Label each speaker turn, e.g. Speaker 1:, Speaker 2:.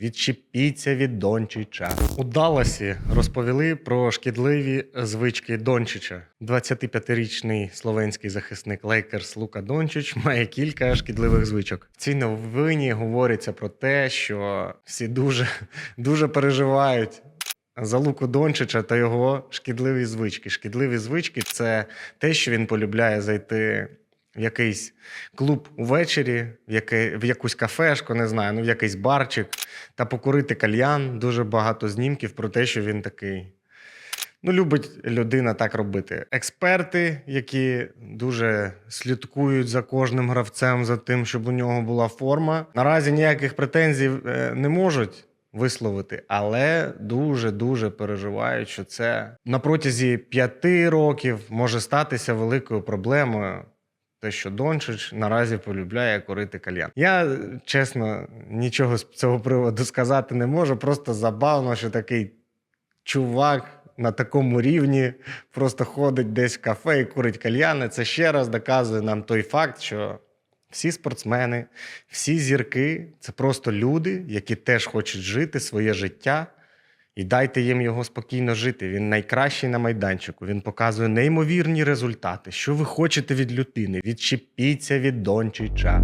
Speaker 1: Відчепіться від Дончича. У Далласі розповіли про шкідливі звички Дончича. 25-річний словенський захисник Лейкерс Лука Дончич має кілька шкідливих звичок. В цій новині говориться про те, що всі дуже, дуже переживають за Луку Дончича та його шкідливі звички. Шкідливі звички це те, що він полюбляє зайти в якийсь клуб увечері, в, яке, в якусь кафешку, не знаю, ну в якийсь барчик, та покурити кальян. Дуже багато знімків про те, що він такий. Ну, любить людина так робити. Експерти, які дуже слідкують за кожним гравцем, за тим, щоб у нього була форма. Наразі ніяких претензій е, не можуть висловити, але дуже дуже переживають, що це на протязі п'яти років може статися великою проблемою. Те, що Дончич наразі полюбляє курити кальян. Я чесно нічого з цього приводу сказати не можу. Просто забавно, що такий чувак на такому рівні просто ходить десь в кафе і курить кальяни. Це ще раз доказує нам той факт, що всі спортсмени, всі зірки це просто люди, які теж хочуть жити своє життя. І дайте їм його спокійно жити. Він найкращий на майданчику. Він показує неймовірні результати. Що ви хочете від людини? Відчепіться від Дончича.